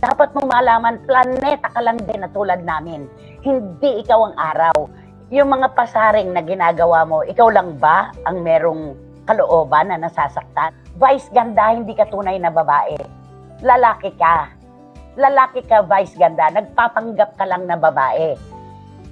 Dapat mong malaman, planeta ka lang din na tulad namin. Hindi ikaw ang araw. Yung mga pasaring na ginagawa mo, ikaw lang ba ang merong kalooban na nasasaktan? Vice ganda, hindi ka tunay na babae. Lalaki ka. Lalaki ka, vice ganda. Nagpapanggap ka lang na babae.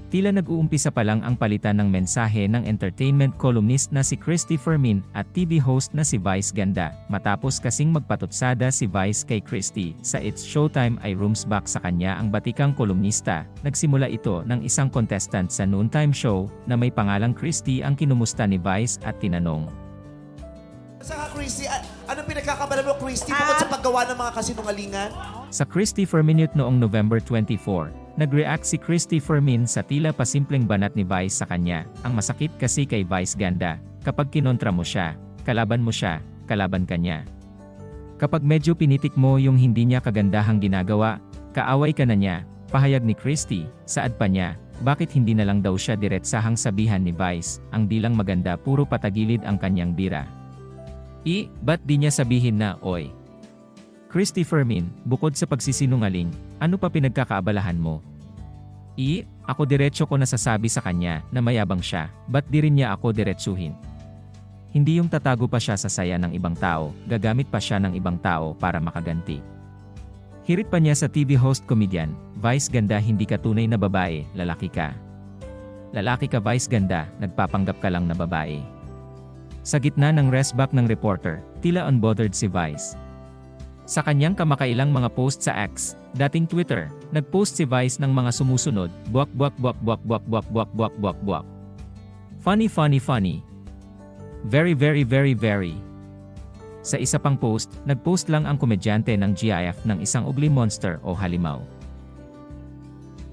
Tila nag-uumpisa pa lang ang palitan ng mensahe ng entertainment columnist na si Christy Fermin at TV host na si Vice Ganda. Matapos kasing magpatutsada si Vice kay Christy sa It's Showtime ay rooms back sa kanya ang batikang kolumnista. Nagsimula ito ng isang contestant sa noontime show na may pangalang Christy ang kinumusta ni Vice at tinanong. Saka Christy, a- anong pinagkakabala mo Christy bukod sa paggawa ng mga kasinungalingan? Sa Christy Ferminute noong November 24, nag-react si Christy Fermin sa tila pasimpleng banat ni Vice sa kanya. Ang masakit kasi kay Vice Ganda, kapag kinontra mo siya, kalaban mo siya, kalaban ka niya. Kapag medyo pinitik mo yung hindi niya kagandahang ginagawa, kaaway ka na niya, pahayag ni Christy, saad pa niya, bakit hindi na lang daw siya diretsahang sabihan ni Vice, ang dilang maganda puro patagilid ang kanyang bira. I, ba't di niya sabihin na, oy, Christy Fermin, bukod sa pagsisinungaling, ano pa pinagkakaabalahan mo? I, ako diretso ko nasasabi sa kanya na mayabang siya, ba't di rin niya ako diretsuhin? Hindi yung tatago pa siya sa saya ng ibang tao, gagamit pa siya ng ibang tao para makaganti. Hirit pa niya sa TV host comedian, Vice Ganda hindi ka tunay na babae, lalaki ka. Lalaki ka Vice Ganda, nagpapanggap ka lang na babae. Sa gitna ng restback ng reporter, tila unbothered si Vice. Sa kanyang kamakailang mga post sa X, dating Twitter, nagpost si Vice ng mga sumusunod, buwak buwak buwak buwak buwak buwak buwak buwak buwak buwak. Funny funny funny. Very very very very. Sa isa pang post, nagpost lang ang komedyante ng GIF ng isang ugly monster o halimaw.